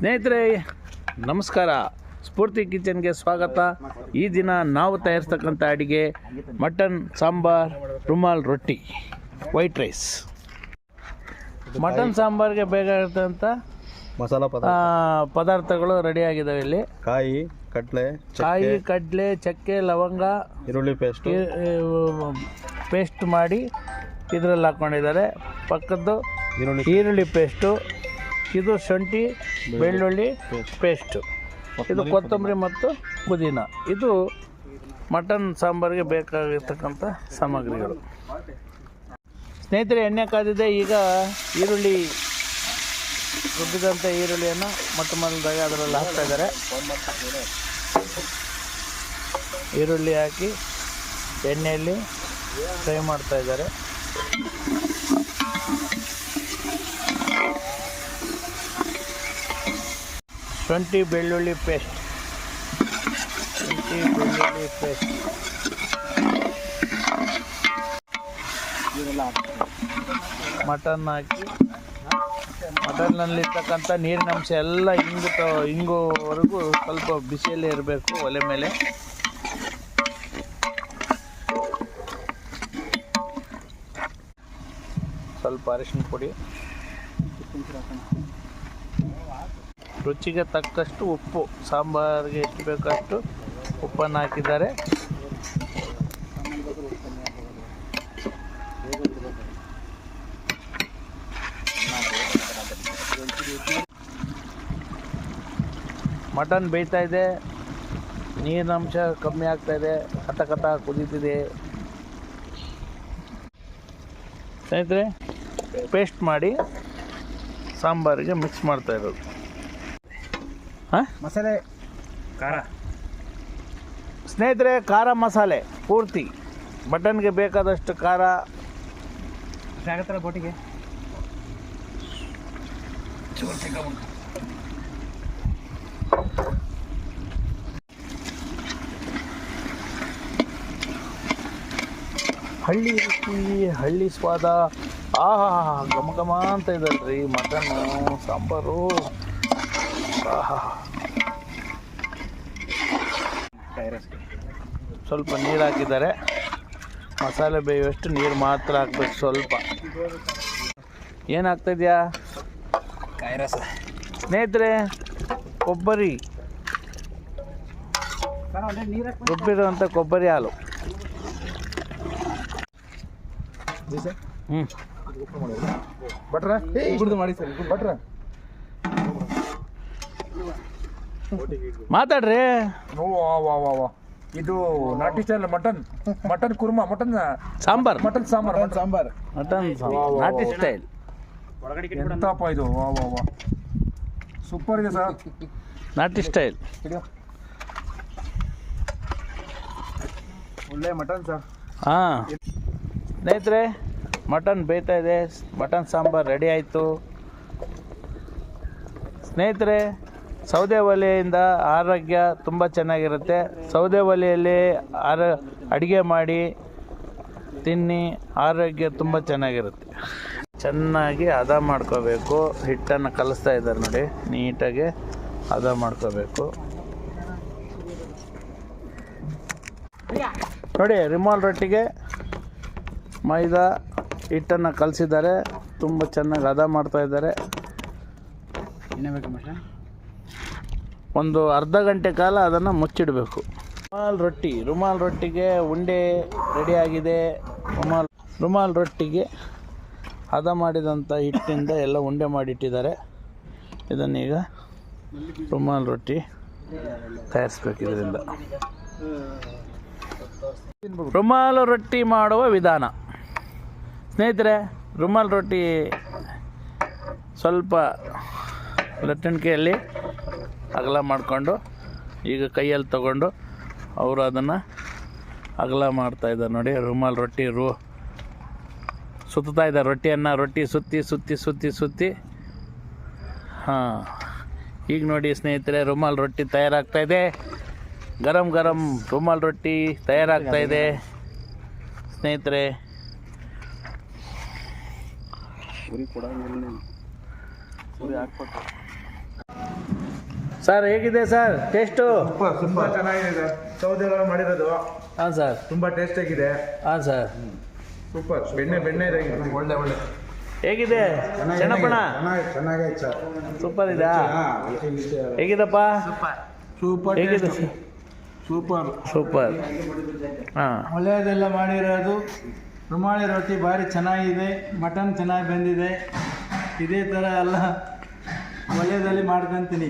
ಸ್ನೇಹಿತರೆ ನಮಸ್ಕಾರ. ಸ್ಫೂರ್ತಿ ಕಿಚನ್ಗೆ ಸ್ವಾಗತ. ಈ ದಿನ ನಾವು ತಯಾರಿಸ್ತಕ್ಕಂಥ ಅಡಿಗೆ mutton sambar rumal roti white rice. Mutton ಸಾಂಬಾರ್ಗೆ ಬೇಕಾಗಿರ್ತಂಥ ಮಸಾಲ ಪದಾರ್ಥಗಳು ರೆಡಿ ಆಗಿದಾವೆ ಇಲ್ಲಿ. ಕಾಯಿ ಕಡಲೆ ಕಾಯಿ ಕಡಲೆ ಚಕ್ಕೆ ಲವಂಗ ಈರುಳ್ಳಿ ಪೇಸ್ಟ್ ಪೇಸ್ಟ್ ಮಾಡಿ ಇದರಲ್ಲಿ ಹಾಕ್ಕೊಂಡಿದ್ದಾರೆ ಪಕ್ಕದ್ದು ಈರುಳ್ಳಿ ಈರುಳ್ಳಿ ಪೇಸ್ಟು ಇದು ಶುಂಠಿ ಬೆಳ್ಳುಳ್ಳಿ ಪೇಸ್ಟು. ಇದು ಕೊತ್ತಂಬರಿ ಮತ್ತು ಪುದೀನ. ಇದು ಮಟನ್ ಸಾಂಬಾರಿಗೆ ಬೇಕಾಗಿರ್ತಕ್ಕಂಥ ಸಾಮಗ್ರಿಗಳು. ಸ್ನೇಹಿತರೆ ಎಣ್ಣೆ ಕಾದಿದೆ ಈಗ ಈರುಳ್ಳಿ ರುಬ್ಬಿದಂಥ ಈರುಳ್ಳಿಯನ್ನು ಮೊಟ್ಟ ಮೊದಲಾಗಿ ಅದರಲ್ಲಿ ಹಾಕ್ತಾ ಇದ್ದಾರೆ. ಈರುಳ್ಳಿ ಹಾಕಿ ಎಣ್ಣೆಯಲ್ಲಿ ಫ್ರೈ ಮಾಡ್ತಾ ಇದ್ದಾರೆ. ಶುಂಠಿ ಬೆಳ್ಳುಳ್ಳಿ ಪೇಸ್ಟ್. ಶುಂಠಿ ಬೆಳ್ಳುಳ್ಳಿ ಪೇಸ್ಟ್. ಮಟನ್ ಹಾಕಿ, ಮಟನ್ನಲ್ಲಿರ್ತಕ್ಕಂಥ ನೀರಿನ ಅಂಶ ಎಲ್ಲ ಹಿಂಗು ಹಿಂಗುವರೆಗೂ ಸ್ವಲ್ಪ ಬಿಸಿಯಲ್ಲೇ ಇರಬೇಕು ಒಲೆ ಮೇಲೆ. ಸ್ವಲ್ಪ ಅರಿಶಿನ ಪುಡಿ. ರುಚಿಗೆ ತಕ್ಕಷ್ಟು ಉಪ್ಪು, ಸಾಂಬಾರಿಗೆ ಎಷ್ಟು ಬೇಕಷ್ಟು ಉಪ್ಪನ್ನು ಹಾಕಿದ್ದಾರೆ. ಮಟನ್ ಬೇಯ್ತಾ ಇದೆ. ನೀರಿನ ಅಂಶ ಕಮ್ಮಿ ಆಗ್ತಾ ಇದೆ. ಕಥ ಕುದೀತಿದೆ. ಸ್ನೇಹಿತರೆ ಪೇಸ್ಟ್ ಮಾಡಿ ಸಾಂಬಾರಿಗೆ ಮಿಕ್ಸ್ ಮಾಡ್ತಾ ಇರೋದು. ಹಾಂ? ಮಸಾಲೆ, ಖಾರ. ಸ್ನೇಹಿತರೆ, ಖಾರ ಮಸಾಲೆ, ಪೂರ್ತಿ. ಬಟನ್ಗೆ ಬೇಕಾದಷ್ಟು ಖಾರ. ಬೋಟಿಗೆ. ಹಳ್ಳಿ ರುಚಿ, ಹಳ್ಳಿ ಸ್ವಾದ. ಆಹಾ, ಘಮ ಘಮ ಅಂತ ಇದಲ್ರಿ ಮಟನ್ನು ಸಾಂಬಾರು. ಆಹಾ. ಸ್ವಲ್ಪ ನೀರು ಹಾಕಿದ್ದಾರೆ. ಮಸಾಲೆ ಬೇಯುವಷ್ಟು ನೀರು ಮಾತ್ರ ಹಾಕ್ಬೇಕು ಸ್ವಲ್ಪ. ಏನು ಹಾಕ್ತಾಯಿದ್ಯಾ ಕಾಯಿ ರಸ ಸ್ನೇಹಿತರೆ ಕೊಬ್ಬರಿ. ರುಬ್ಬಿರುವಂಥ ಕೊಬ್ಬರಿ ಹಾಲು. ಹ್ಞೂ ಇಬ್ರದ್ದು ಮಾಡಿ ಸರ್ ಭಟ್ರ ಮಾತಾಡ್ರಿ. ಓ ವಾ ವಾ ವಾ ವಾ. ಇದು ನಾಟಿ style mutton. Mutton kurma mutton sambar. Mutton sambar mutton sambar. Mutton sambar. ನಾಟಿ ಸ್ಟೈಲ್. ಎಂತಪ್ಪ ಇದು? ವಾ ವಾ ವಾ. ಸೂಪರ್ ಇದೆ ಸರ್. ನಾಟಿ ಸ್ಟೈಲ್. ಒಳ್ಳೆ ಮಟನ್ ಸರ್. ಹಾಂ. ಸ್ನೇಹಿತರೆ ಮಟನ್ ಬೇಯ್ತಾ ಇದೆ. ಮಟನ್ ಸಾಂಬಾರ್ ರೆಡಿ ಆಯಿತು. ಸ್ನೇಹಿತರೆ ಸೌದೆ ಒಲೆಯಿಂದ ಆರೋಗ್ಯ ತುಂಬ ಚೆನ್ನಾಗಿರುತ್ತೆ. ಸೌದೆ ಒಲೆಯಲ್ಲಿ ಆರ, ಅಡುಗೆ ಮಾಡಿ ತಿನ್ನಿ, ಆರೋಗ್ಯ ತುಂಬ ಚೆನ್ನಾಗಿರುತ್ತೆ. ಚೆನ್ನಾಗಿ ಹದ ಮಾಡ್ಕೋಬೇಕು. ಹಿಟ್ಟನ್ನು ಕಲಿಸ್ತಾ ಇದ್ದಾರೆ ನೋಡಿ, ನೀಟಾಗಿ ಹದ ಮಾಡ್ಕೋಬೇಕು. ನೋಡಿ, ರಿಮಾಲ್ ರೊಟ್ಟಿಗೆ ಮೈದಾ ಹಿಟ್ಟನ್ನು ಕಲಿಸಿದ್ದಾರೆ. ತುಂಬ ಚೆನ್ನಾಗಿ ಹದ ಮಾಡ್ತಾ ಇದ್ದಾರೆ. ಒಂದು ಅರ್ಧ ಗಂಟೆ ಕಾಲ ಅದನ್ನು ಮುಚ್ಚಿಡಬೇಕು. ರುಮಾಲ್ ರೊಟ್ಟಿ, ರುಮಾಲ್ ರೊಟ್ಟಿಗೆ ಉಂಡೆ ರೆಡಿ ಆಗಿದೆ. ರುಮಾಲ್ ರುಮಾಲ್ ರೊಟ್ಟಿಗೆ ಹದ ಮಾಡಿದಂಥ ಹಿಟ್ಟಿಂದ ಎಲ್ಲ ಉಂಡೆ ಮಾಡಿಟ್ಟಿದ್ದಾರೆ. ಇದನ್ನೀಗ ರುಮಾಲ್ ರೊಟ್ಟಿ ತಯಾರಿಸ್ಬೇಕು ಇದರಿಂದ. ರುಮಾಲು ರೊಟ್ಟಿ ಮಾಡುವ ವಿಧಾನ. ಸ್ನೇಹಿತರೆ, ರುಮಾಲ್ ರೊಟ್ಟಿ ಸ್ವಲ್ಪ ಲಟ್ಟಣಿಕೆಯಲ್ಲಿ ಅಗಲ ಮಾಡಿಕೊಂಡು, ಈಗ ಕೈಯಲ್ಲಿ ತಗೊಂಡು ಅವರು ಅದನ್ನು ಅಗಲ ಮಾಡ್ತಾ ಇದ್ದಾರೆ ನೋಡಿ, ರುಮಾಲ್ ರೊಟ್ಟಿ, ರು ಸುತ್ತಾ ಇದ್ದಾರೆ. ರೊಟ್ಟಿಯನ್ನು ರೊಟ್ಟಿ ಸುತ್ತಿ ಸುತ್ತಿ ಸುತ್ತಿ ಸುತ್ತಿ. ಹಾಂ. ಈಗ ನೋಡಿ ಸ್ನೇಹಿತರೆ, ರುಮಾಲ್ ರೊಟ್ಟಿ ತಯಾರಾಗ್ತಾ ಇದೆ. ಗರಂ ಗರಂ ರುಮಾಲ್ ರೊಟ್ಟಿ ತಯಾರಾಗ್ತಾ ಇದೆ. ಸ್ನೇಹಿತರೆ. ಉರಿ ಕೊಡಂಗಿಲ್ಲ ಹಾಕ್ಬಿಟ್ಟು ಸರ್ ಹೇಗಿದೆ ಸರ್? ಟೇಸ್ಟು? ತುಂಬಾ ಚೆನ್ನಾಗಿದೆ. ಸರ್ ಸೌದೆಗಳು ಮಾಡಿರೋದು. ಹಾಂ ಸರ್. ತುಂಬಾ ಟೇಸ್ಟ್ ಆಗಿದೆ. ಹಾಂ ಸರ್. ಸೂಪರ್ ಬೆಣ್ಣೆ ಬೆಣ್ಣೆ ಇದೆ ಒಳ್ಳೆ ಒಳ್ಳೆ. ಹೇಗಿದೆ? ಚೆನ್ನಪ್ಪಣ ಚೆನ್ನಾಗೈತೆ ಸರ್. ಸೂಪರ್ ಇದಾ? ಹೇಗಿದಪ್ಪ? ಸೂಪರ್. ಹೇಗಿದೆ ಸೂಪರ್. ಸೂಪರ್. ಹಾಂ. ಒಳ್ಳೆಯದೆಲ್ಲ ಮಾಡಿರೋದು. ರುಮಾಳಿ ರೊಟ್ಟಿ ಭಾರಿ ಚೆನ್ನಾಗಿದೆ. ಮಟನ್ ಚೆನ್ನಾಗಿ ಬಂದಿದೆ. ಇದೇ ಥರ ಎಲ್ಲ ಒಳ್ಳೆಯದಲ್ಲಿ ಮಾಡ್ಕೊಂತೀನಿ.